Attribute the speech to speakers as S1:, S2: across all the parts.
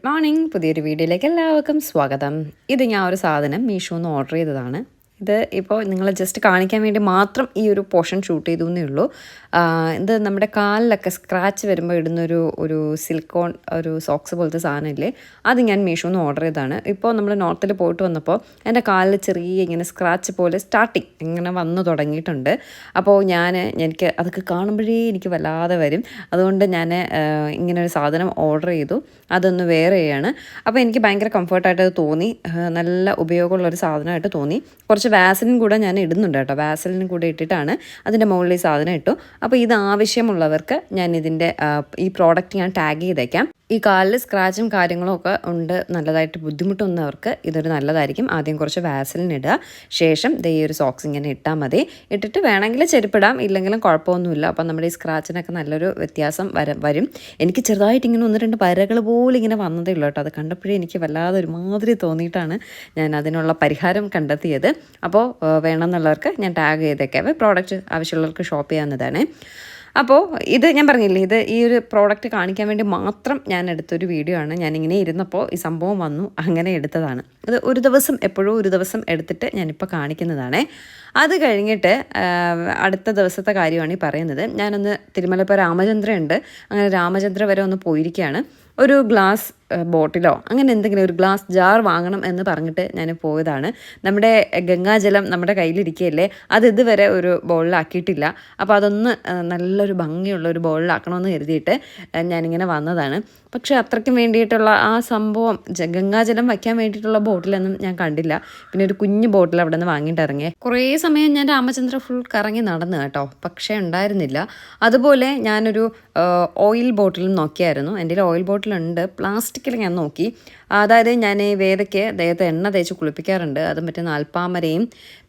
S1: Good morning. പുതിയൊരു വീഡിയോയിലേക്ക് എല്ലാവർക്കും സ്വാഗതം. ഇത് ഞാൻ ഒരു സാധനം മീഷോന്ന് ഓർഡർ ചെയ്തതാണ്. ഇത് ഇപ്പോൾ നിങ്ങളെ ജസ്റ്റ് കാണിക്കാൻ വേണ്ടി മാത്രം ഈ ഒരു പോർഷൻ ഷൂട്ട് ചെയ്തു എന്നേ ഉള്ളൂ. ഇത് നമ്മുടെ കാലിലൊക്കെ സ്ക്രാച്ച് വരുമ്പോൾ ഇടുന്നൊരു ഒരു സിൽക്കോൺ ഒരു സോക്സ് പോലത്തെ സാധനമില്ലേ? അത് ഞാൻ മീഷോന്ന് ഓർഡർ ചെയ്തതാണ്. ഇപ്പോൾ നമ്മൾ നോർത്തിൽ പോയിട്ട് വന്നപ്പോൾ എന്റെ കാലിൽ ചെറിയ ഇങ്ങനെ സ്ക്രാച്ച് പോലെ സ്റ്റാർട്ടിങ് ഇങ്ങനെ വന്നു തുടങ്ങിയിട്ടുണ്ട്. അപ്പോൾ ഞാൻ എനിക്ക് അതൊക്കെ കാണുമ്പോഴേ എനിക്ക് വല്ലാതെ വരും. അതുകൊണ്ട് ഞാൻ ഇങ്ങനെ ഒരു സാധനം ഓർഡർ ചെയ്തു. അതൊന്ന് വേറെയാണ് അപ്പോൾ എനിക്ക് ഭയങ്കര കംഫർട്ടായിട്ട് അത് തോന്നി. നല്ല ഉപയോഗമുള്ള ഒരു സാധനമായിട്ട് തോന്നി. കുറച്ച് വാസലിൻ കൂടെ ഞാൻ ഇടുന്നുണ്ട് കേട്ടോ. വാസലിൻ കൂടെ ഇട്ടിട്ടാണ് അതിന്റെ മുകളിൽ സാധനം ഇട്ടു. അപ്പോൾ ഇത് ആവശ്യമുള്ളവർക്ക് ഞാൻ ഇതിന്റെ ഈ പ്രോഡക്റ്റ് ഞാൻ ടാഗ് ചെയ്തേക്കാം. ഈ കാലിൽ സ്ക്രാച്ചും കാര്യങ്ങളും ഒക്കെ ഉണ്ട്. നല്ലതായിട്ട് ബുദ്ധിമുട്ടുന്നവർക്ക് ഇതൊരു നല്ലതായിരിക്കും. ആദ്യം കുറച്ച് വാസലിൻ ഇടുക. ശേഷം ദേ ഈ ഒരു സോക്സ് ഇങ്ങനെ ഇട്ടാൽ മതി. ഇട്ടിട്ട് വേണമെങ്കിൽ ചെരുപ്പിടാം. ഇല്ലെങ്കിലും കുഴപ്പമൊന്നുമില്ല. അപ്പം നമ്മുടെ ഈ സ്ക്രാച്ചിനൊക്കെ നല്ലൊരു വ്യത്യാസം വര വരും. എനിക്ക് ചെറുതായിട്ട് ഇങ്ങനെ ഒന്ന് രണ്ട് വരകൾ പോലും ഇങ്ങനെ വന്നതേ ഉള്ളൂ കേട്ടോ. അത് കണ്ടപ്പോഴേ എനിക്ക് വല്ലാതെ ഒരുമാതിരി തോന്നിയിട്ടാണ് ഞാൻ അതിനുള്ള പരിഹാരം കണ്ടെത്തിയത്. അപ്പോൾ വേണമെന്നുള്ളവർക്ക് ഞാൻ ടാഗ് ചെയ്തേക്കാം. പ്രോഡക്റ്റ് ആവശ്യമുള്ളവർക്ക് ഷോപ്പ് ചെയ്യാവുന്നതാണ്. അപ്പോൾ ഇത് ഞാൻ പറഞ്ഞില്ലേ ഇത് ഈ ഒരു പ്രോഡക്റ്റ് കാണിക്കാൻ വേണ്ടി മാത്രം ഞാൻ എടുത്തൊരു വീഡിയോ ആണ്. ഞാനിങ്ങനെ ഇരുന്നപ്പോൾ ഈ സംഭവം വന്നു അങ്ങനെ എടുത്തതാണ്. അത് ഒരു ദിവസം എപ്പോഴും ഒരു ദിവസം എടുത്തിട്ട് ഞാനിപ്പോൾ കാണിക്കുന്നതാണ്. അത് കഴിഞ്ഞിട്ട് അടുത്ത ദിവസത്തെ കാര്യമാണ് ഈ പറയുന്നത്. ഞാനൊന്ന് തിരുമല ഇപ്പോൾ രാമചന്ദ്ര ഉണ്ട് അങ്ങനെ രാമചന്ദ്ര വരെ ഒന്ന് പോയിരിക്കുകയാണ്. ഒരു ഗ്ലാസ് ബോട്ടിലോ അങ്ങനെ എന്തെങ്കിലും ഒരു ഗ്ലാസ് ജാർ വാങ്ങണം എന്ന് പറഞ്ഞിട്ട് ഞാൻ പോയതാണ്. നമ്മുടെ ഗംഗാജലം നമ്മുടെ കയ്യിലിരിക്കുകയല്ലേ അത് ഇതുവരെ ഒരു ബോളിലാക്കിയിട്ടില്ല. അപ്പോൾ അതൊന്ന് നല്ലൊരു ഭംഗിയുള്ള ഒരു ബോളിലാക്കണമെന്ന് കരുതിയിട്ട് ഞാനിങ്ങനെ വന്നതാണ്. പക്ഷേ അത്രയ്ക്കും വേണ്ടിയിട്ടുള്ള ആ സംഭവം ഗംഗാജലം വയ്ക്കാൻ വേണ്ടിയിട്ടുള്ള ബോട്ടിലൊന്നും ഞാൻ കണ്ടില്ല. പിന്നെ ഒരു കുഞ്ഞു ബോട്ടിൽ അവിടെ നിന്ന് വാങ്ങിയിട്ട് ഇറങ്ങിയേ. കുറേ സമയം ഞാൻ രാമചന്ദ്ര ഫുൾ കറങ്ങി നടന്നു കേട്ടോ. പക്ഷേ ഉണ്ടായിരുന്നില്ല. അതുപോലെ ഞാനൊരു ഓയിൽ ബോട്ടിലും നോക്കിയായിരുന്നു. എന്റെ ഓയിൽ ബോട്ടിലുണ്ട് പ്ലാസ്റ്റിക്കിൽ ഞാൻ നോക്കി. അതായത് ഞാൻ ഈ വേദയ്ക്ക് അദ്ദേഹത്തെ എണ്ണ തേച്ച് കുളിപ്പിക്കാറുണ്ട്. അത് മറ്റേ നാൽപ്പാമരയും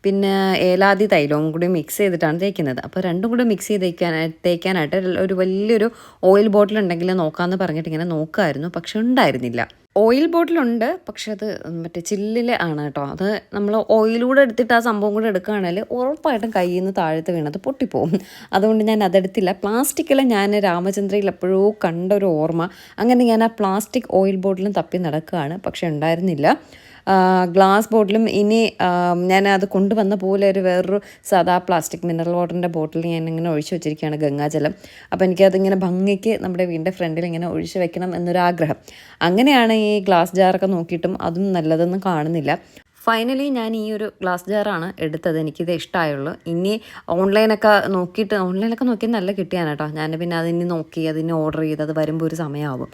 S1: പിന്നെ ഏലാതി തൈലവും കൂടി മിക്സ് ചെയ്തിട്ടാണ് തേക്കുന്നത്. അപ്പോൾ രണ്ടും കൂടി മിക്സ് ചെയ്ത് തേക്കാൻ തേക്കാനായിട്ട് ഒരു വലിയൊരു ഓയിൽ ബോട്ടിൽ ഉണ്ടെങ്കിൽ നോക്കാമെന്ന് പറഞ്ഞിട്ട് ഇങ്ങനെ നോക്കുമായിരുന്നു പക്ഷെ ഉണ്ടായിരുന്നില്ല. ഓയിൽ ബോട്ടിലുണ്ട് പക്ഷെ അത് മറ്റേ ചില്ലിൽ ആണ് കേട്ടോ. അത് നമ്മൾ ഓയിലൂടെ എടുത്തിട്ട് ആ സംഭവം കൂടെ എടുക്കുകയാണെങ്കിൽ ഉറപ്പായിട്ടും കയ്യിൽ നിന്ന് താഴത്ത് വീണത് പൊട്ടിപ്പോവും. അതുകൊണ്ട് ഞാൻ അതെടുത്തില്ല. പ്ലാസ്റ്റിക്കിലെ ഞാൻ രാമചന്ദ്രയിൽ എപ്പോഴോ കണ്ട ഒരു ഓർമ്മ. അങ്ങനെ ഞാൻ ആ പ്ലാസ്റ്റിക് ഓയിൽ ബോട്ടിലും തപ്പി നടക്കുകയാണ്. പക്ഷെ ഉണ്ടായിരുന്നില്ല. ഗ്ലാസ് ബോട്ടിലും ഇനി ഞാൻ അത് കൊണ്ടുവന്ന പോലെ ഒരു വേറൊരു സാധാ പ്ലാസ്റ്റിക് മിനറൽ വാട്ടറിന്റെ ബോട്ടിൽ ഞാൻ ഇങ്ങനെ ഒഴിച്ചു വെച്ചിരിക്കുകയാണ് ഗംഗാജലം. അപ്പോൾ എനിക്കതിങ്ങനെ ഭംഗിക്ക് നമ്മുടെ വീടിന്റെ ഫ്രണ്ടിൽ ഇങ്ങനെ ഒഴിച്ചു വെക്കണം എന്നൊരാഗ്രഹം. അങ്ങനെയാണ് ഈ ഗ്ലാസ് ജാറൊക്കെ നോക്കിയിട്ടും അതും നല്ലതൊന്നും കാണുന്നില്ല. ഫൈനലി ഞാൻ ഈ ഒരു ഗ്ലാസ് ജാറാണ് എടുത്തത്. എനിക്കിത് ഇഷ്ടമായുള്ളൂ ഇനി ഓൺലൈനൊക്കെ നോക്കിയിട്ട് ഓൺലൈനൊക്കെ നോക്കി നല്ല കിട്ടിയാണ് കേട്ടോ. ഞാൻ പിന്നെ അതിന് നോക്കി അതിന് ഓർഡർ ചെയ്ത് അത് വരുമ്പോൾ ഒരു സമയമാവും.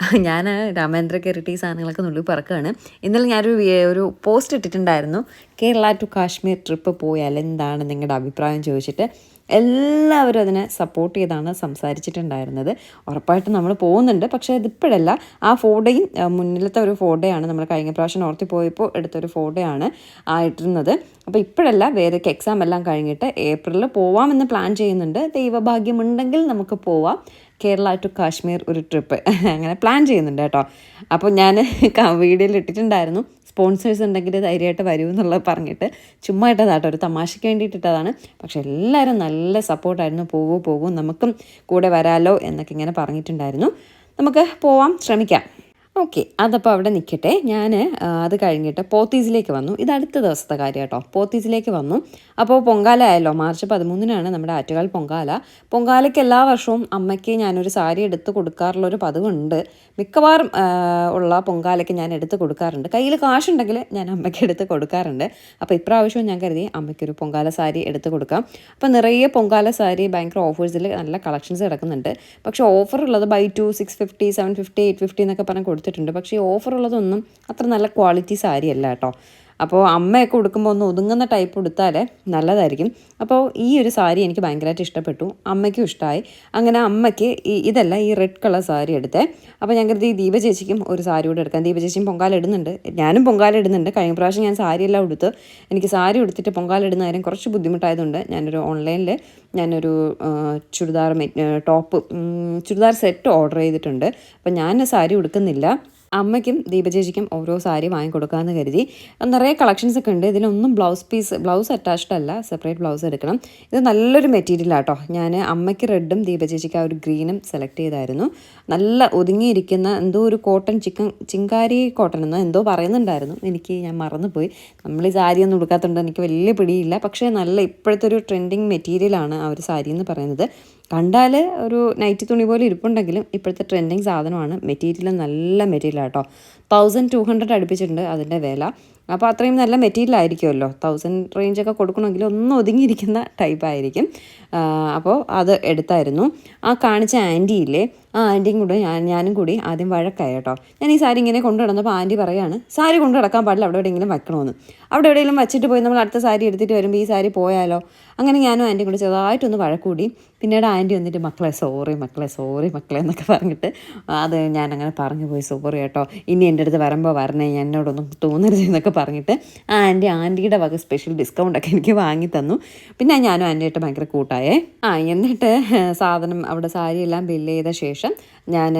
S1: ഞാൻ രാമേന്ദ്ര ഈ സാധനങ്ങളൊക്കെ നുള്ളി പറക്കുകയാണ്. ഇന്നലെ ഞാനൊരു ഒരു പോസ്റ്റ് ഇട്ടിട്ടുണ്ടായിരുന്നു. കേരള ടു കാശ്മീർ ട്രിപ്പ് പോയാൽ എന്താണ് നിങ്ങളുടെ അഭിപ്രായം ചോദിച്ചിട്ട് എല്ലാവരും അതിനെ സപ്പോർട്ട് ചെയ്താണ് സംസാരിച്ചിട്ടുണ്ടായിരുന്നത്. ഉറപ്പായിട്ടും നമ്മൾ പോകുന്നുണ്ട്. പക്ഷേ ഇതിപ്പോഴല്ല. ആ ഫോട്ടോയും മുന്നിലത്തെ ഒരു ഫോട്ടോയാണ് നമ്മൾ കഴിഞ്ഞ പ്രാവശ്യം ഓർത്തി പോയപ്പോൾ എടുത്തൊരു ഫോട്ടോയാണ് ആയിട്ടിരുന്നത്. അപ്പോൾ ഇപ്പോഴല്ല വേദയ്ക്ക് എക്സാം എല്ലാം കഴിഞ്ഞിട്ട് ഏപ്രിലിൽ പോവാമെന്ന് പ്ലാൻ ചെയ്യുന്നുണ്ട്. ദൈവഭാഗ്യമുണ്ടെങ്കിൽ നമുക്ക് പോവാം. കേരള ടു കാശ്മീർ ഒരു ട്രിപ്പ് അങ്ങനെ പ്ലാൻ ചെയ്യുന്നുണ്ട് കേട്ടോ. അപ്പോൾ ഞാൻ വീഡിയോയിൽ ഇട്ടിട്ടുണ്ടായിരുന്നു. സ്പോൺസേഴ്സ് ഉണ്ടെങ്കിൽ ധൈര്യമായിട്ട് വരൂ എന്നുള്ളത് പറഞ്ഞിട്ട് ചുമ്മാ ഇട്ടതാട്ടോ. ഒരു തമാശയ്ക്ക് വേണ്ടിയിട്ട് പക്ഷെ എല്ലാവരും നല്ല സപ്പോർട്ടായിരുന്നു. പോകൂ പോകൂ നമുക്കും കൂടെ വരാലോ എന്നൊക്കെ ഇങ്ങനെ പറഞ്ഞിട്ടുണ്ടായിരുന്നു. നമുക്ക് പോവാം. ശ്രമിക്കാം. ഓക്കെ അതപ്പോൾ അവിടെ നിൽക്കട്ടെ ഞാൻ അത് കഴിഞ്ഞിട്ട് പോത്തീസിലേക്ക് വന്നു. ഇത് അടുത്ത ദിവസത്തെ കാര്യം കേട്ടോ. പോത്തീസിലേക്ക് വന്നു. അപ്പോൾ പൊങ്കാല ആയല്ലോ. മാർച്ച് പതിമൂന്നിനാണ് നമ്മുടെ ആറ്റുകാൽ പൊങ്കാല. പൊങ്കാലയ്ക്ക് എല്ലാ വർഷവും അമ്മയ്ക്ക് ഞാനൊരു സാരി എടുത്ത് കൊടുക്കാറുള്ളൊരു പതിവുണ്ട്. മിക്കവാറും ഉള്ള പൊങ്കാലയ്ക്ക് ഞാൻ എടുത്ത് കൊടുക്കാറുണ്ട്. കയ്യിൽ കാശുണ്ടെങ്കിൽ ഞാൻ അമ്മയ്ക്ക് എടുത്ത് കൊടുക്കാറുണ്ട്. അപ്പോൾ ഇപ്രാവശ്യവും ഞാൻ കരുതി അമ്മയ്ക്കൊരു പൊങ്കാല സാരി എടുത്ത് കൊടുക്കാം. അപ്പോൾ നിറയെ പൊങ്കാല സാരി ഭയങ്കര ഓഫേഴ്സിൽ നല്ല കളക്ഷൻസ് കിടക്കുന്നുണ്ട്. പക്ഷേ ഓഫർ ഉള്ളത് buy two six fifty seven fifty eight fifty എന്നൊക്കെ പറഞ്ഞ് കൊടുത്തിട്ടുണ്ട്. പക്ഷേ ഈ ഓഫറുള്ളതൊന്നും അത്ര നല്ല ക്വാളിറ്റി സാരി അല്ല കേട്ടോ. അപ്പോൾ അമ്മയൊക്കെ ഉടുക്കുമ്പോൾ ഒന്ന് ഒതുങ്ങുന്ന ടൈപ്പ് ഉടുത്താൽ നല്ലതായിരിക്കും. അപ്പോൾ ഈ ഒരു സാരി എനിക്ക് ഭയങ്കരമായിട്ട് ഇഷ്ടപ്പെട്ടു. അമ്മയ്ക്കും ഇഷ്ടമായി അങ്ങനെ അമ്മയ്ക്ക് ഈ ഇതല്ല ഈ റെഡ് കളർ സാരി എടുത്തേ. അപ്പോൾ ഞാൻ കരുതി ദീപ ചേച്ചിക്കും ഒരു സാരി കൂടെ എടുക്കാം. ദീപ ചേച്ചിയും പൊങ്കാല ഇടുന്നുണ്ട്. ഞാനും പൊങ്കാലിടുന്നുണ്ട് കഴിഞ്ഞ പ്രാവശ്യം ഞാൻ സാരിയെല്ലാം ഉടുത്ത് എനിക്ക് സാരി ഉടുത്തിട്ട് പൊങ്കാലിടുന്ന കാര്യം കുറച്ച് ബുദ്ധിമുട്ടായതുകൊണ്ട് ഞാനൊരു ഓൺലൈനിൽ ഞാനൊരു churidar top churidar set order ചെയ്തിട്ടുണ്ട്. അപ്പോൾ ഞാൻ സാരി ഉടുക്കുന്നില്ല. അമ്മയ്ക്കും ദീപചേച്ചിക്കും ഓരോ സാരി വാങ്ങിക്കൊടുക്കാമെന്ന് കരുതി. നിറയെ കളക്ഷൻസ് ഒക്കെ ഉണ്ട്. ഇതിലൊന്നും ബ്ലൗസ് പീസ് ബ്ലൗസ് അറ്റാച്ച്ഡ് അല്ല. സെപ്പറേറ്റ് ബ്ലൗസ് എടുക്കണം. ഇത് നല്ലൊരു മെറ്റീരിയൽ ആട്ടോ. ഞാൻ അമ്മയ്ക്ക് റെഡും ദീപചേച്ചിക്ക് ആ ഒരു ഗ്രീനും സെലക്ട് ചെയ്തായിരുന്നു. നല്ല ഒതുങ്ങിയിരിക്കുന്ന എന്തോ ഒരു കോട്ടൺ ചിക്കൻ ചിങ്കാരി കോട്ടൺ എന്നോ എന്തോ പറയുന്നുണ്ടായിരുന്നു. എനിക്ക് ഞാൻ മറന്നുപോയി. നമ്മൾ ഈ സാരി ഒന്നും ഉടുക്കാത്തതുകൊണ്ട് എനിക്ക് വലിയ പിടിയില്ല. പക്ഷേ നല്ല ഇപ്പോഴത്തെ ഒരു ട്രെൻഡിങ് മെറ്റീരിയലാണ് ആ ഒരു സാരി എന്ന് പറയുന്നത്. കണ്ടാൽ ഒരു നൈറ്റി തുണി പോലെ ഇരിപ്പുണ്ടെങ്കിലും ഇപ്പോഴത്തെ ട്രെൻഡിങ് സാധനമാണ്. മെറ്റീരിയൽ നല്ല മെറ്റീരിയൽ കേട്ടോ തൗസൻഡ് ടു ഹൺഡ്രഡ് അടുപ്പിച്ചിട്ടുണ്ട് അതിന്റെ വില. അപ്പോൾ അത്രയും നല്ല മെറ്റീരിയൽ ആയിരിക്കുമല്ലോ തൗസൻഡ് റേഞ്ചൊക്കെ കൊടുക്കണമെങ്കിൽ ഒന്നും ഒതുങ്ങിയിരിക്കുന്ന ടൈപ്പ് ആയിരിക്കും. അപ്പോൾ അത് എടുത്തായിരുന്നു. ആ കാണിച്ച ആന്റിയില്ലേ ആ ആന്റിയും കൂടെ ഞാൻ ഞാനും കൂടി ആദ്യം വഴക്കായി കേട്ടോ. ഞാൻ ഈ സാരി ഇങ്ങനെ കൊണ്ടു നടന്നപ്പോൾ ആന്റി പറയാണ് സാരി കൊണ്ടു നടക്കാൻ പാടില്ല അവിടെ എവിടെയെങ്കിലും വെക്കണമെന്ന്. അവിടെ എവിടെയെങ്കിലും വെച്ചിട്ട് പോയി നമ്മൾ അടുത്ത സാരി എടുത്തിട്ട് വരുമ്പോൾ ഈ സാരി പോയാലോ? അങ്ങനെ ഞാനും ആന്റിയും കൂടി ചെറുതായിട്ടൊന്ന് വഴക്കൂടി. പിന്നീട് ആന്റി വന്നിട്ട് മക്കളെ സോറി മക്കളെ സോറി മക്കളെ എന്നൊക്കെ പറഞ്ഞിട്ട് അത് ഞാൻ അങ്ങനെ പറഞ്ഞു പോയി സോറി കേട്ടോ. ഇനി എന്റെ അടുത്ത് വരുമ്പോൾ വരണേ എന്നോടൊന്നും തോന്നരുത് എന്നൊക്കെ പറഞ്ഞിട്ട് ആന്റി ആന്റിയുടെ വക സ്പെഷ്യൽ ഡിസ്കൗണ്ടൊക്കെ എനിക്ക് വാങ്ങി തന്നു. പിന്നെ ഞാനും ആന്റിയായിട്ട് ഭയങ്കര കൂട്ടായേ. ആ എന്നിട്ട് സാധനം അവിടെ സാരി എല്ലാം ബില്ല് ചെയ്ത ശേഷം ഞാൻ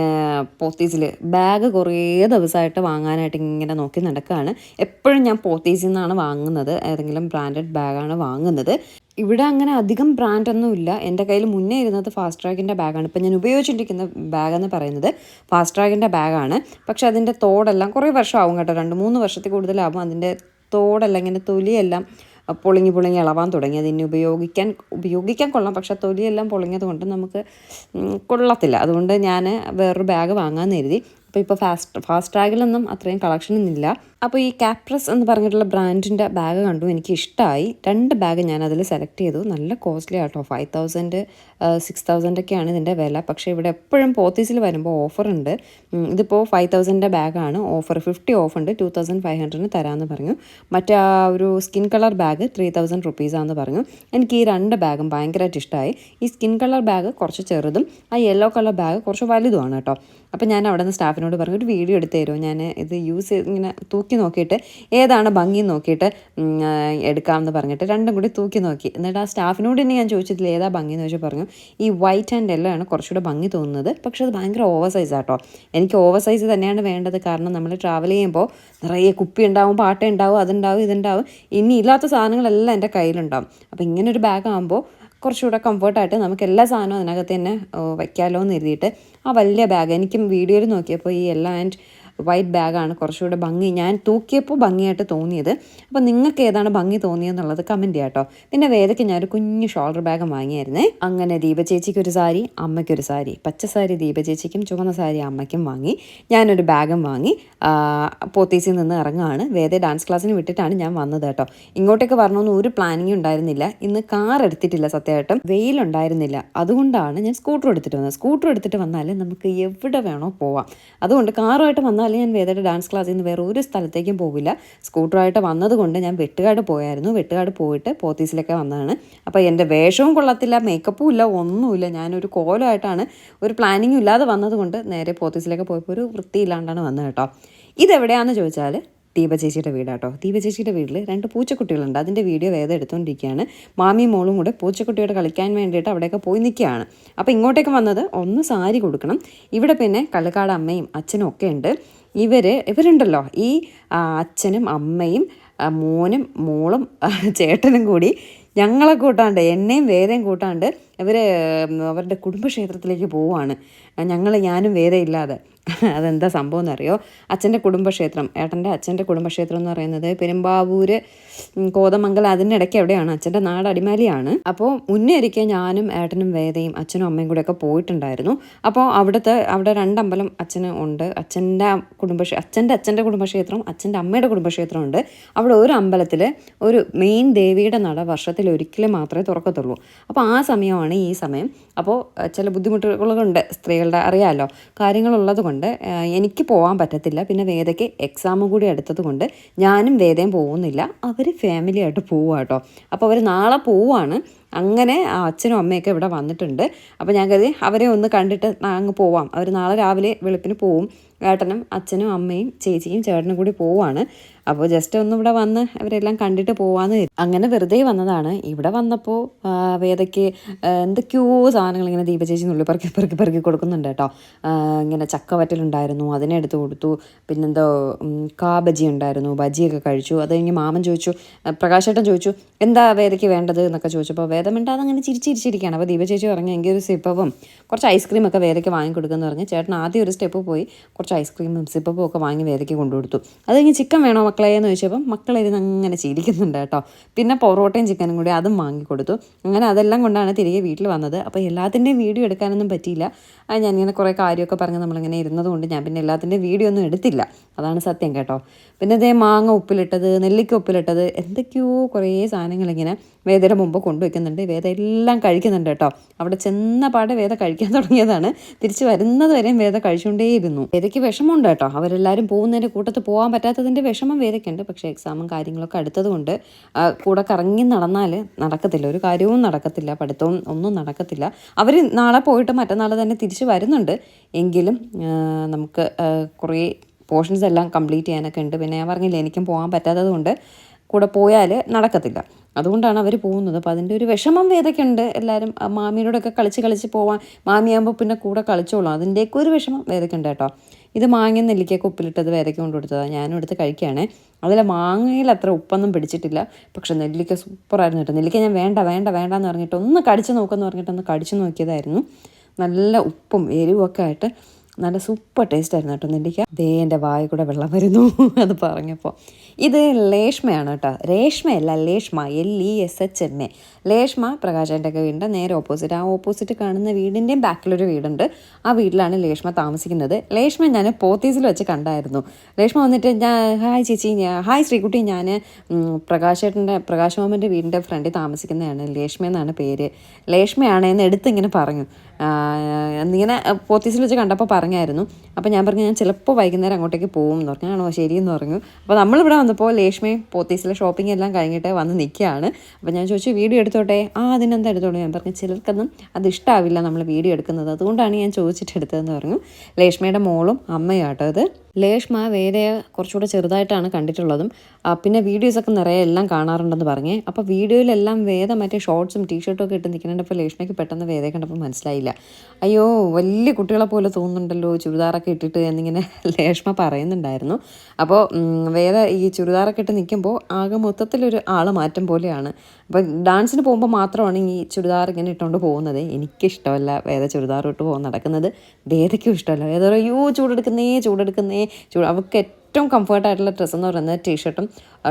S1: പോത്തീസിൽ ബാഗ് കുറേ ദിവസമായിട്ട് വാങ്ങാനായിട്ട് ഇങ്ങനെ നോക്കി നടക്കുകയാണ് എപ്പോഴും ഞാൻ പോത്തീസിൽ നിന്നാണ് വാങ്ങുന്നത്. ഏതെങ്കിലും ബ്രാൻഡഡ് ബാഗാണ് വാങ്ങുന്നത്. ഇവിടെ അങ്ങനെ അധികം ബ്രാൻഡൊന്നും ഇല്ല. എന്റെ കയ്യിൽ മുന്നേ ഇരുന്നത് ഫാസ്റ്റ് ട്രാക്കിന്റെ ബാഗാണ് ഇപ്പം ഞാൻ ഉപയോഗിച്ചിട്ടിരിക്കുന്ന ബാഗ് എന്ന് പറയുന്നത് ഫാസ്റ്റ് ട്രാക്കിന്റെ ബാഗാണ് പക്ഷെ അതിന്റെ തോടെല്ലാം കുറേ വർഷം ആവും കേട്ടോ. രണ്ട് മൂന്ന് വർഷത്തിൽ കൂടുതലാവും. അതിന്റെ തോടെല്ലാം ഇങ്ങനെ തൊലിയെല്ലാം പൊളിങ്ങി പൊളിങ്ങി ഇളവാൻ തുടങ്ങി. അതിന് ഉപയോഗിക്കാൻ ഉപയോഗിക്കാൻ കൊള്ളാം. പക്ഷെ തൊലിയെല്ലാം പൊളിഞ്ഞത് കൊണ്ട് നമുക്ക് കൊള്ളത്തില്ല. അതുകൊണ്ട് ഞാൻ വേറൊരു ബാഗ് വാങ്ങാമെന്ന് കരുതി. അപ്പോൾ ഇപ്പോൾ ഫാസ്റ്റ് ഫാസ്റ്റ് ട്രാഗിലൊന്നും അത്രയും കളക്ഷനൊന്നുമില്ല അപ്പോൾ ഈ കാപ്രസ് എന്ന് പറഞ്ഞിട്ടുള്ള ബ്രാൻഡിന്റെ ബാഗ് കണ്ടു എനിക്ക് ഇഷ്ടമായി രണ്ട് ബാഗ് ഞാൻ അതിൽ സെലക്ട് ചെയ്തു. നല്ല കോസ്റ്റ്ലി ആട്ടോ. ഫൈവ് തൗസൻഡ് സിക്സ് തൗസൻഡ് ഒക്കെയാണ് ഇതിന്റെ വില. പക്ഷേ ഇവിടെ എപ്പോഴും പോത്തീസിൽ വരുമ്പോൾ ഓഫർ ഉണ്ട്. ഇതിപ്പോൾ ഫൈവ് തൗസൻഡിന്റെ ബാഗാണ് ഓഫർ ഫിഫ്റ്റി ഓഫ് ഉണ്ട്. ടു തൗസൻഡ് ഫൈവ് ഹൺഡ്രഡിന് തരാമെന്ന് പറഞ്ഞു. മറ്റേ ആ ഒരു skin colour bag three thousand റുപ്പീസാന്ന് പറഞ്ഞു. എനിക്ക് ഈ രണ്ട് ബാഗും ഭയങ്കരമായിട്ട് ഇഷ്ടമായി ഈ സ്കിൻ കളർ ബാഗ് കുറച്ച് ചെറുതും ആ യെല്ലോ കളർ ബാഗ് കുറച്ച് വലുതുമാണ് കേട്ടോ. അപ്പോൾ ഞാൻ അവിടെ നിന്ന് സ്റ്റാഫിനോട് പറഞ്ഞു ഒരു വീഡിയോ എടുത്ത് തരുമോ? ഞാൻ ഇത് യൂസ് ചെയ്ത് ഇങ്ങനെ തൂക്കി നോക്കിയിട്ട് ഏതാണ് ഭംഗി നോക്കിയിട്ട് എടുക്കാമെന്ന് പറഞ്ഞിട്ട് രണ്ടും കൂടി തൂക്കി നോക്കി. എന്നിട്ട് ആ സ്റ്റാഫിനോട് തന്നെ ഞാൻ ചോദിച്ചതിൽ ഏതാ ഭംഗി എന്ന് ചോദിച്ചാൽ പറഞ്ഞു ഈ വൈറ്റ് ആൻഡ് യെല്ലോ ആണ് കുറച്ചുകൂടെ ഭംഗി തോന്നുന്നത് പക്ഷേ അത് ഭയങ്കര ഓവർ സൈസ് ആട്ടോ. എനിക്ക് ഓവർ സൈസ് തന്നെയാണ് വേണ്ടത് കാരണം നമ്മൾ ട്രാവൽ ചെയ്യുമ്പോൾ നിറയെ കുപ്പി ഉണ്ടാവും പാട്ട ഉണ്ടാവും അതുണ്ടാവും ഇതുണ്ടാവും ഇനി ഇല്ലാത്ത സാധനങ്ങളെല്ലാം എന്റെ കയ്യിലുണ്ടാവും. അപ്പോൾ ഇങ്ങനൊരു ബാഗ് ആകുമ്പോൾ കുറച്ചുകൂടെ കംഫർട്ടായിട്ട് നമുക്ക് എല്ലാ സാധനവും അതിനകത്ത് തന്നെ വയ്ക്കാമല്ലോ എന്ന് എഴുതിയിട്ട് ആ വലിയ ബാഗ് എനിക്കും വീഡിയോയിൽ നോക്കിയപ്പോൾ ഈ എല്ലാ ആൻഡ് വൈറ്റ് ബാഗാണ് കുറച്ചുകൂടെ ഭംഗി. ഞാൻ തൂക്കിയപ്പോൾ ഭംഗിയായിട്ട് തോന്നിയത്. അപ്പോൾ നിങ്ങൾക്ക് ഏതാണ് ഭംഗി തോന്നിയെന്നുള്ളത് കമന്റ് ചെയ്യാം കേട്ടോ. പിന്നെ വേദയ്ക്ക് ഞാനൊരു കുഞ്ഞു ഷോൾഡർ ബാഗ് വാങ്ങിയായിരുന്നേ. അങ്ങനെ ദീപചേച്ചിക്ക് ഒരു സാരി അമ്മയ്ക്കൊരു സാരി. പച്ച സാരി ദീപ ചേച്ചിക്കും ചുവന്ന സാരി അമ്മയ്ക്കും വാങ്ങി. ഞാനൊരു ബാഗും വാങ്ങി. പോത്തീസിൽ നിന്ന് ഇറങ്ങുകയാണ്. വേദ ഡാൻസ് ക്ലാസ്സിന് വിട്ടിട്ടാണ് ഞാൻ വന്നത് കേട്ടോ. ഇങ്ങോട്ടേക്ക് വരണമെന്ന് ഒരു പ്ലാനിങ്ങും ഉണ്ടായിരുന്നില്ല. ഇന്ന് കാർ എടുത്തിട്ടില്ല സത്യമായിട്ടും. വെയിലുണ്ടായിരുന്നില്ല. അതുകൊണ്ടാണ് ഞാൻ സ്കൂട്ടർ എടുത്തിട്ട് വന്നത്. സ്കൂട്ടർ എടുത്തിട്ട് വന്നാൽ നമുക്ക് എവിടെ വേണോ പോവാം. അതുകൊണ്ട് കാറുമായിട്ട് വന്നാൽ ഞാൻ വേദയുടെ ഡാൻസ് ക്ലാസ്സിൽ നിന്ന് വേറെ ഒരു സ്ഥലത്തേക്കും പോകില്ല സ്കൂട്ടറായിട്ട് വന്നതുകൊണ്ട് ഞാൻ വെട്ടുകാട് പോയായിരുന്നു. വെട്ടുകാട് പോയിട്ട് പോത്തീസിലൊക്കെ വന്നതാണ്. അപ്പോൾ എന്റെ വേഷവും കൊള്ളത്തില്ല മേക്കപ്പും ഇല്ല ഒന്നുമില്ല. ഞാനൊരു കോലമായിട്ടാണ് ഒരു പ്ലാനിങ്ങും ഇല്ലാതെ വന്നതുകൊണ്ട് നേരെ പോത്തീസിലൊക്കെ പോയപ്പോൾ ഒരു വൃത്തിയില്ലാണ്ടാണ് വന്നത് കേട്ടോ. ഇതെവിടെയാണെന്ന് ചോദിച്ചാൽ ദീപ ചേച്ചിയുടെ വീടാട്ടോ. ദീപ ചേച്ചിയുടെ വീട്ടിൽ രണ്ട് പൂച്ചക്കുട്ടികളുണ്ട്. അതിന്റെ വീഡിയോ വേദം എടുത്തുകൊണ്ടിരിക്കുകയാണ് മാമി മോളും കൂടെ പൂച്ചക്കുട്ടിയോട് കളിക്കാൻ വേണ്ടിയിട്ട് അവിടെയൊക്കെ പോയി നിൽക്കുകയാണ്. അപ്പോൾ ഇങ്ങോട്ടേക്ക് വന്നത് ഒന്ന് സാരി കൊടുക്കണം. ഇവിടെ പിന്നെ കള്ളക്കാട് അമ്മയും അച്ഛനും ഒക്കെ ഉണ്ട്. ഇവർ ഇവരുണ്ടല്ലോ. ഈ അച്ഛനും അമ്മയും മോനും മോളും ചേട്ടനും കൂടി ഞങ്ങളെ കൂട്ടാണ്ട് എന്നെയും വേദയും കൂട്ടാണ്ട് ഇവർ അവരുടെ കുടുംബക്ഷേത്രത്തിലേക്ക് പോവുകയാണ് ഞങ്ങൾ ഞാനും വേദ ഇല്ലാതെ. അതെന്താ സംഭവം എന്നറിയോ? അച്ഛന്റെ കുടുംബക്ഷേത്രം ഏട്ടന്റെ അച്ഛന്റെ കുടുംബക്ഷേത്രം എന്ന് പറയുന്നത് പെരുമ്പാവൂർ കോതമംഗലം അതിന്റെ ഇടയ്ക്ക് എവിടെയാണ് അച്ഛന്റെ നാട് അടിമാലിയാണ്. അപ്പോൾ മുന്നേ ഒരിക്കൽ ഞാനും ഏട്ടനും വേദയും അച്ഛനും അമ്മയും കൂടെയൊക്കെ പോയിട്ടുണ്ടായിരുന്നു. അപ്പോൾ അവിടുത്തെ അവിടെ രണ്ടമ്പലം അച്ഛന് ഉണ്ട്. അച്ഛന്റെ കുടുംബക്ഷേ അച്ഛന്റെ അച്ഛന്റെ കുടുംബക്ഷേത്രം അച്ഛന്റെ അമ്മയുടെ കുടുംബക്ഷേത്രം ഉണ്ട്. അവിടെ ഒരു അമ്പലത്തിൽ ഒരു മെയിൻ ദേവിയുടെ നട വർഷത്തിൽ ഒരിക്കലും മാത്രമേ തുറക്കത്തുള്ളൂ. അപ്പോൾ ആ സമയമാണ് ഈ സമയം. അപ്പോൾ ചില ബുദ്ധിമുട്ടുകളുണ്ട് സ്ത്രീകളുടെ അറിയാമല്ലോ കാര്യങ്ങളുള്ളത് കൊണ്ട് എനിക്ക് പോകാൻ പറ്റത്തില്ല. പിന്നെ വേദയ്ക്ക് എക്സാമും കൂടി എടുത്തത് കൊണ്ട് ഞാനും വേദയും പോകുന്നില്ല. അവർ ഫാമിലി ആയിട്ട് പോവുക കേട്ടോ അപ്പോൾ അവർ നാളെ പോവുകയാണ് അങ്ങനെ ആ അച്ഛനും അമ്മയൊക്കെ ഇവിടെ വന്നിട്ടുണ്ട്. അപ്പോൾ ഞാൻ കരുതി അവരെ ഒന്ന് കണ്ടിട്ട് അങ്ങ് പോവാം. അവർ നാളെ രാവിലെ വെളുപ്പിന് പോവും. ഏട്ടനും അച്ഛനും അമ്മയും ചേച്ചിയും ചേട്ടനും കൂടി പോവാണ്. അപ്പോൾ ജസ്റ്റ് ഒന്ന് ഇവിടെ വന്ന് അവരെല്ലാം കണ്ടിട്ട് പോവാന്ന് അങ്ങനെ വെറുതെ വന്നതാണ്. ഇവിടെ വന്നപ്പോൾ വേദയ്ക്ക് എന്തൊക്കെയോ സാധനങ്ങൾ ഇങ്ങനെ ദീപചേച്ചി നുള്ളി പെറുക്കി പെറുക്കി പെറുക്കി കൊടുക്കുന്നുണ്ട് കേട്ടോ. ഇങ്ങനെ ചക്ക വറ്റലുണ്ടായിരുന്നു അതിനെ എടുത്ത് കൊടുത്തു. പിന്നെന്തോ കാ ബജി ഉണ്ടായിരുന്നു ബജിയൊക്കെ കഴിച്ചു. അത് കഴിഞ്ഞ് മാമൻ ചോദിച്ചു പ്രകാശേട്ടൻ ചോദിച്ചു എന്താ വേദയ്ക്ക് വേണ്ടത്? എന്നൊക്കെ ചോദിച്ചപ്പോൾ വേദം മിണ്ടാതെ അങ്ങനെ ചിരിച്ചിരിച്ചിരിക്കുകയാണ് അപ്പോൾ ദീപചേച്ചി പറഞ്ഞു എങ്കിൽ ഒരു സിപ്പവും കുറച്ച് ഐസ്ക്രീം ഒക്കെ വേദയ്ക്ക് വാങ്ങിക്കൊടുക്കുമെന്ന് പറഞ്ഞ് ചേട്ടൻ ആദ്യം ഒരു സ്റ്റെപ്പ് പോയി കുറച്ച് ഐസ്ക്രീമും സിപ്പപ്പും ഒക്കെ വാങ്ങി വേദയ്ക്ക് കൊണ്ടുകൊടുത്തു. അത് കഴിഞ്ഞ് ചിക്കൻ വേണോ മക്കളെ എന്ന് ചോദിച്ചപ്പോൾ മക്കളിരുന്ന് അങ്ങനെ ചിരിക്കുന്നുണ്ട് കേട്ടോ. പിന്നെ പൊറോട്ടയും ചിക്കനും കൂടി അതും വാങ്ങിക്കൊടുത്തു അങ്ങനെ അതെല്ലാം കൊണ്ടാണ് തിരികെ വീട്ടിൽ വന്നത്. അപ്പോൾ എല്ലാത്തിന്റെയും വീഡിയോ എടുക്കാനൊന്നും പറ്റിയില്ല. ഞാനിങ്ങനെ കുറേ കാര്യമൊക്കെ പറഞ്ഞ് നമ്മളിങ്ങനെ ഇരുന്നതുകൊണ്ട് ഞാൻ പിന്നെ എല്ലാത്തിന്റെയും വീഡിയോ ഒന്നും എടുത്തില്ല. അതാണ് സത്യം കേട്ടോ. പിന്നെ ഇതേ മാങ്ങ ഉപ്പിലിട്ടത് നെല്ലിക്ക ഉപ്പിലിട്ടത് എന്തൊക്കെയോ കുറേ സാധനങ്ങളിങ്ങനെ വേദയുടെ മുമ്പ് കൊണ്ടുവയ്ക്കുന്നുണ്ട്. വേദ എല്ലാം കഴിക്കുന്നുണ്ട് കേട്ടോ. അവിടെ ചെന്ന പാടെ വേദ കഴിക്കാൻ തുടങ്ങിയതാണ്. തിരിച്ചു വരുന്നത് വരെയും വേദ കഴിച്ചുകൊണ്ടേയിരുന്നു. വേദയ്ക്ക് വിഷമമുണ്ട് കേട്ടോ. അവരെല്ലാവരും പോകുന്നതിന്റെ കൂട്ടത്ത് പോകാൻ പറ്റാത്തതിന്റെ വിഷമം വേദയ്ക്കുണ്ട്. പക്ഷേ എക്സാമും കാര്യങ്ങളൊക്കെ അടുത്തതുകൊണ്ട് കൂടെ കറങ്ങി നടന്നാൽ നടക്കത്തില്ല. ഒരു കാര്യവും നടക്കത്തില്ല. പഠിത്തവും ഒന്നും നടക്കത്തില്ല. അവർ നാളെ പോയിട്ട് മറ്റന്നാൾ തന്നെ തിരിച്ചു വരുന്നുണ്ട്. എങ്കിലും നമുക്ക് കുറേ പോർഷൻസ് എല്ലാം കംപ്ലീറ്റ് ചെയ്യാനൊക്കെ ഉണ്ട്. പിന്നെ ഞാൻ പറഞ്ഞില്ല എനിക്കും പോകാൻ പറ്റാത്തത് കൊണ്ട് കൂടെ പോയാൽ നടക്കത്തില്ല. അതുകൊണ്ടാണ് അവർ പോകുന്നത്. അപ്പോൾ അതിന്റെ ഒരു വിഷമം വേദയ്ക്കുണ്ട്. എല്ലാവരും മാമിയോടൊക്കെ കളിച്ച് കളിച്ച് പോവാൻ മാമിയാകുമ്പോൾ പിന്നെ കൂടെ കളിച്ചോളാം. അതിന്റെയൊക്കെ ഒരു വിഷമം വേദയ്ക്കുണ്ട് കേട്ടോ. ഇത് മാങ്ങ നെല്ലിക്കൊക്കെ ഉപ്പിലിട്ടത് വേദയ്ക്ക് കൊണ്ട് കൊടുത്തതാണ് ഞാനും എടുത്ത് കഴിക്കുകയാണേ. അതിൽ മാങ്ങയിൽ അത്ര ഉപ്പൊന്നും പിടിച്ചിട്ടില്ല. പക്ഷെ നെല്ലിക്ക സൂപ്പറായിരുന്നു കേട്ടോ. നെല്ലിക്ക ഞാൻ വേണ്ട വേണ്ട വേണ്ട എന്ന് പറഞ്ഞിട്ട് ഒന്ന് കടിച്ച് നോക്കുമെന്ന് പറഞ്ഞിട്ട് ഒന്ന് കടിച്ച് നോക്കിയതായിരുന്നു. നല്ല ഉപ്പും എരിവും ഒക്കെ ആയിട്ട് നല്ല സൂപ്പർ ടേസ്റ്റ് ആയിരുന്നു കേട്ടോ നെല്ലിക്ക ദേ എന്റെ വായ കൂടെ വെള്ളം വരുന്നു അത് പറഞ്ഞപ്പോൾ ഇത് ലേഷ്മയാണ് കേട്ടോ. രേഷ്മയല്ല Leshma. L E S H M A Leshma പ്രകാശന്റെ ഒക്കെ വീടിന്റെ നേരെ ഓപ്പോസിറ്റ് ആ ഓപ്പോസിറ്റ് കാണുന്ന വീടിന്റെയും ബാക്കിലൊരു വീടുണ്ട്. ആ വീട്ടിലാണ് ലേഷ്മ താമസിക്കുന്നത്. ലേഷ്മ ഞാൻ പോത്തീസിൽ വെച്ച് കണ്ടായിരുന്നു. ലേഷ്മ വന്നിട്ട് ഞാൻ ഹായ് ചേച്ചി ഞാൻ ഹായ് ശ്രീകുട്ടി ഞാൻ പ്രകാശേട്ടന്റെ പ്രകാശ് മാമന്റെ വീടിന്റെ ഫ്രണ്ടിൽ താമസിക്കുന്നതാണ്. ലേഷ്മ എന്നാണ് പേര്. ലേഷ്മയാണെന്ന് എടുത്ത് ഇങ്ങനെ പറഞ്ഞു. ഇങ്ങനെ പോത്തീസിൽ വെച്ച് കണ്ടപ്പോൾ പറഞ്ഞായിരുന്നു. അപ്പോൾ ഞാൻ പറഞ്ഞു ഞാൻ ചിലപ്പോൾ വൈകുന്നേരം അങ്ങോട്ടേക്ക് പോകും എന്ന് പറഞ്ഞു. ആണോ? ശരിയെന്ന് പറഞ്ഞു. അപ്പോൾ നമ്മളിവിടെ വന്നപ്പോൾ ലേഷ്മയും പോത്തീസിലെ ഷോപ്പിംഗ് എല്ലാം കഴിഞ്ഞിട്ട് വന്ന് നിൽക്കുകയാണ് അപ്പോൾ ഞാൻ ചോദിച്ചു വീഡിയോ എടുത്തോട്ടെ? ആ അതിനെന്താ എടുത്തോളൂ? ഞാൻ പറഞ്ഞു ചിലർക്കൊന്നും അത് ഇഷ്ടമാവില്ല നമ്മൾ വീഡിയോ എടുക്കുന്നത്. അതുകൊണ്ടാണ് ഞാൻ ചോദിച്ചിട്ട് എടുത്തതെന്ന് പറഞ്ഞു. ലേഷ്മയുടെ മോളും അമ്മയാട്ടോ അത് ലേഷ്മ വേദയെ കുറച്ചുകൂടെ ചെറുതായിട്ടാണ് കണ്ടിട്ടുള്ളതും. പിന്നെ വീഡിയോസൊക്കെ നിറയെ എല്ലാം കാണാറുണ്ടെന്ന് പറഞ്ഞേ. അപ്പോൾ വീഡിയോയിലെല്ലാം വേദ മറ്റേ ഷോർട്സും ടീഷർട്ടും ഒക്കെ ഇട്ട് നിൽക്കുന്നുണ്ടപ്പോൾ ലേഷ്മയ്ക്ക് പെട്ടെന്ന് വേദയെ കണ്ടപ്പോൾ മനസ്സിലായില്ല. അയ്യോ വലിയ കുട്ടികളെ പോലെ തോന്നുന്നുണ്ടല്ലോ ചുരിദാറൊക്കെ ഇട്ടിട്ട് എന്നിങ്ങനെ ലേഷ്മ പറയുന്നുണ്ടായിരുന്നു. അപ്പോൾ വേദ ഈ ചുരിദാറൊക്കെ ഇട്ട് നിൽക്കുമ്പോൾ ആകെ മൊത്തത്തിലൊരു ആൾ മാറ്റം പോലെയാണ്. അപ്പോൾ ഡാൻസിന് പോകുമ്പോൾ മാത്രമാണ് ഈ ചുരിദാർ ഇങ്ങനെ ഇട്ടുകൊണ്ട് പോകുന്നത്. എനിക്കിഷ്ടമല്ല വേദ ചുരിദാർ ഇട്ട് നടക്കുന്നത്. വേദയ്ക്കും ഇഷ്ടമല്ല. വേദ അയ്യോ ചൂടെടുക്കുന്നേ ചൂടെടുക്കുന്നേ. ചൂട് അവൾക്ക് ഏറ്റവും കംഫർട്ടായിട്ടുള്ള ഡ്രസ്സ് എന്ന് പറയുന്നത് ടീഷർട്ടും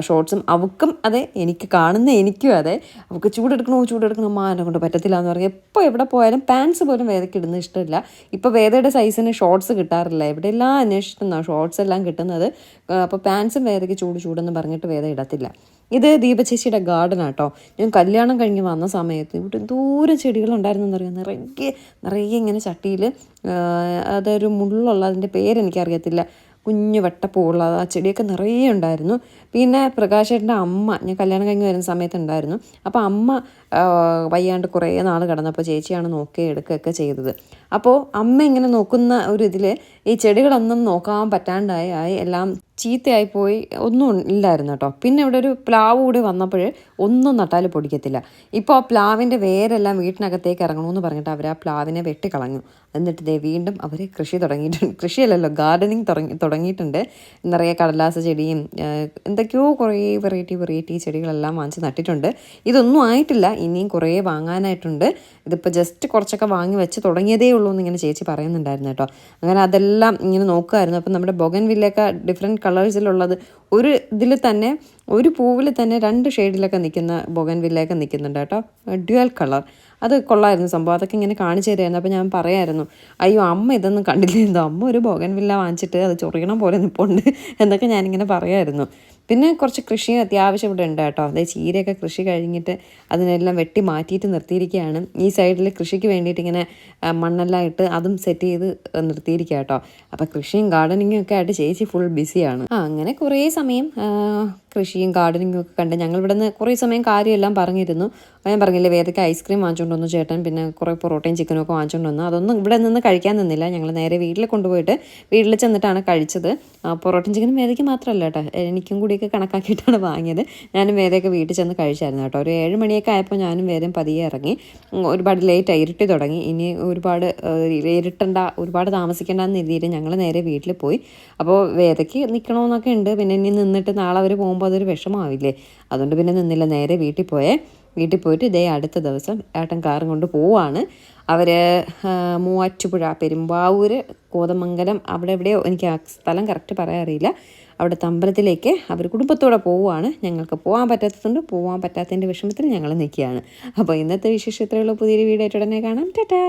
S1: ഷോർട്ട്സും അവൾക്കും അതെ എനിക്ക് കാണുന്ന എനിക്കും അതെ. അവൾക്ക് ചൂടെടുക്കണോ ചൂടെടുക്കണോ മാനം എന്നെ കൊണ്ട് പറ്റത്തില്ല എന്ന് പറയും എപ്പോൾ എവിടെ പോയാലും പാൻസ് പോലും വേദയ്ക്ക് ഇടുന്ന ഇഷ്ടമില്ല. ഇപ്പോൾ വേദയുടെ സൈസിന് ഷോർട്ട്സ് കിട്ടാറില്ല. ഇവിടെ എവിടെയെല്ലാം അന്വേഷിച്ചിട്ടുണ്ടാവും ഷോർട്ട്സ് എല്ലാം കിട്ടുന്നത് അപ്പോൾ പാൻസും വേദയ്ക്ക് ചൂട് ചൂടെന്ന് പറഞ്ഞിട്ട് വേദ ഇടത്തില്ല. ഇത് ദീപചേച്ചിയുടെ ഗാർഡൻ ആട്ടോ. ഞാൻ കല്യാണം കഴിഞ്ഞ് വന്ന സമയത്ത് ഇവിടെ ദൂരെ ചെടികളുണ്ടായിരുന്നു അറിയാം? നിറയെ നിറയെ ഇങ്ങനെ ചട്ടിയിൽ അതൊരു മുള്ളുള്ള അതിന്റെ പേരെനിക്കറിയത്തില്ല കുഞ്ഞു വെട്ടപ്പൂവുള്ള ആ ചെടിയൊക്കെ നിറയെ ഉണ്ടായിരുന്നു. പിന്നെ പ്രകാശേട്ടന്റെ അമ്മ ഞാൻ കല്യാണം കഴിഞ്ഞ് വരുന്ന സമയത്ത് ഉണ്ടായിരുന്നു. അപ്പോൾ അമ്മ വയ്യാണ്ട് കുറേ നാൾ കിടന്നപ്പോൾ ചേച്ചിയാണ് നോക്കി എടുക്കുകയൊക്കെ ചെയ്തത്. അപ്പോൾ അമ്മ ഇങ്ങനെ നോക്കുന്ന ഒരു ഇതിൽ ഈ ചെടികളൊന്നും നോക്കാൻ പറ്റാണ്ടായി ആയി എല്ലാം ചീത്തയായി പോയി ഒന്നും ഇല്ലായിരുന്നു കേട്ടോ. പിന്നെ ഇവിടെ ഒരു പ്ലാവ് കൂടി വന്നപ്പോൾ ഒന്നും നട്ടാൽ പൊടിക്കത്തില്ല. ഇപ്പോൾ ആ പ്ലാവിന്റെ വേരെല്ലാം വീട്ടിനകത്തേക്ക് ഇറങ്ങണമെന്ന് പറഞ്ഞിട്ട് അവർ ആ പ്ലാവിനെ വെട്ടിക്കളഞ്ഞു. എന്നിട്ട് ദേ വീണ്ടും അവർ കൃഷി തുടങ്ങിയിട്ടുണ്ട്. കൃഷിയല്ലല്ലോ ഗാർഡനിങ് തുടങ്ങി തുടങ്ങിയിട്ടുണ്ട്. നിറയെ കടലാസ ചെടിയും എന്തൊക്കെയോ കുറേ വെറൈറ്റി വെറൈറ്റി ചെടികളെല്ലാം വാങ്ങിച്ച് നട്ടിട്ടുണ്ട്. ഇതൊന്നും ആയിട്ടില്ല. ഇനിയും കുറേ വാങ്ങാനായിട്ടുണ്ട്. ഇതിപ്പോൾ ജസ്റ്റ് കുറച്ചൊക്കെ വാങ്ങി വെച്ച് തുടങ്ങിയതേ ഉള്ളൂ എന്ന് ഇങ്ങനെ ചേച്ചി പറയുന്നുണ്ടായിരുന്നു കേട്ടോ. അങ്ങനെ അതെല്ലാം ഇങ്ങനെ നോക്കുമായിരുന്നു അപ്പം നമ്മുടെ ബൊഗൻ വില്ലൊക്കെ ഡിഫറെന്റ് കളേഴ്സിലുള്ളത് ഒരു ഇതിൽ തന്നെ ഒരു പൂവിൽ തന്നെ രണ്ട് ഷെയ്ഡിലൊക്കെ നിൽക്കുന്ന ബൊഗൻ വില്ലയൊക്കെ നിൽക്കുന്നുണ്ട് കേട്ടോ. ഡ്യുവൽ കളർ അത് കൊള്ളായിരുന്നു സംഭവം. അതൊക്കെ ഇങ്ങനെ കാണിച്ചു തരുമായിരുന്നു അപ്പോൾ ഞാൻ പറയായിരുന്നു അയ്യോ അമ്മ ഇതൊന്നും കണ്ടില്ലായിരുന്നു അമ്മ ഒരു ബോഗൻ വില്ല വാങ്ങിച്ചിട്ട് അത് ചൊറിയണം പോലെ നിൽപ്പുണ്ട് എന്നൊക്കെ ഞാനിങ്ങനെ പറയായിരുന്നു. പിന്നെ കുറച്ച് കൃഷി അത്യാവശ്യം ഇവിടെ ഉണ്ട് കേട്ടോ. അതായത് ചീരയൊക്കെ കൃഷി കഴിഞ്ഞിട്ട് അതിനെല്ലാം വെട്ടി മാറ്റിയിട്ട് നിർത്തിയിരിക്കുകയാണ്. ഈ സൈഡിൽ കൃഷിക്ക് വേണ്ടിയിട്ട് ഇങ്ങനെ മണ്ണെല്ലാം ഇട്ട് അതും സെറ്റ് ചെയ്ത് നിർത്തിയിരിക്കുക കേട്ടോ. അപ്പോൾ കൃഷിയും ഗാർഡനിങ്ങും ഒക്കെ ആയിട്ട് ചേച്ചി ഫുൾ ബിസിയാണ് ആ അങ്ങനെ കുറേ സമയം കൃഷിയും ഗാർഡനിങ്ങും ഒക്കെ കണ്ട് ഞങ്ങൾ ഇവിടെ നിന്ന് കുറേ സമയം കാര്യമെല്ലാം പറഞ്ഞിരുന്നു. ഞാൻ പറഞ്ഞില്ലേ വേദയ്ക്ക് ഐസ്ക്രീം വാങ്ങിച്ചുകൊണ്ട് വന്നു ചേട്ടൻ പിന്നെ കുറേ പൊറോട്ടയും ചിക്കനും ഒക്കെ വാങ്ങിച്ചുകൊണ്ട് വന്നു. അതൊന്നും ഇവിടെ നിന്ന് കഴിക്കാൻ നിന്നില്ല. ഞങ്ങൾ നേരെ വീട്ടിൽ കൊണ്ടുപോയിട്ട് വീട്ടിൽ ചെന്നിട്ടാണ് കഴിച്ചത്. പൊറോട്ടയും ചിക്കനും വേദയ്ക്ക് മാത്രമല്ല കേട്ടോ. എനിക്കും കൂടിയൊക്കെ കണക്കാക്കിയിട്ടാണ് വാങ്ങിയത്. ഞാനും വേദയൊക്കെ വീട്ടിൽ ചെന്ന് കഴിച്ചായിരുന്നു കേട്ടോ. ഒരു ഏഴ് മണിയൊക്കെ ആയപ്പോൾ ഞാനും വേദം പതിയെ ഇറങ്ങി. ഒരുപാട് ലേറ്റായി ഇരുട്ടി തുടങ്ങി. ഇനി ഒരുപാട് ഇരുട്ടണ്ട ഒരുപാട് താമസിക്കേണ്ട എന്ന് രീതിയിൽ ഞങ്ങൾ നേരെ വീട്ടിൽ പോയി. അപ്പോൾ വേദയ്ക്ക് നിൽക്കണമെന്നൊക്കെ ഉണ്ട്. പിന്നെ ഇനി നിന്നിട്ട് നാളെ അവർ പോകുമ്പോൾ അതൊരു വിഷമമാവില്ലേ അതുകൊണ്ട് പിന്നെ നിന്നില്ല നേരെ വീട്ടിൽ പോയേ. വീട്ടിൽ പോയിട്ട് ഇതേ അടുത്ത ദിവസം ഏട്ടൻ കാറും കൊണ്ട് പോവാണ്. അവർ മൂവാറ്റുപുഴ പെരുമ്പാവൂർ കോതമംഗലം അവിടെ എവിടെയോ എനിക്ക് ആ സ്ഥലം കറക്റ്റ് പറയാൻ അറിയില്ല. തമ്പലത്തിലേക്ക് അവർ കുടുംബത്തോടെ പോവുകയാണ് ഞങ്ങൾക്ക് പോകാൻ പറ്റാത്തതുകൊണ്ട് പോകാൻ പറ്റാത്തതിന്റെ വിഷമത്തിൽ ഞങ്ങൾ നിൽക്കുകയാണ്. അപ്പോൾ ഇന്നത്തെ വിശേഷം ഇത്രയുള്ള പുതിയൊരു വീഡിയോ ആയിട്ട് ഉടനെ കാണാം. ടാറ്റാ!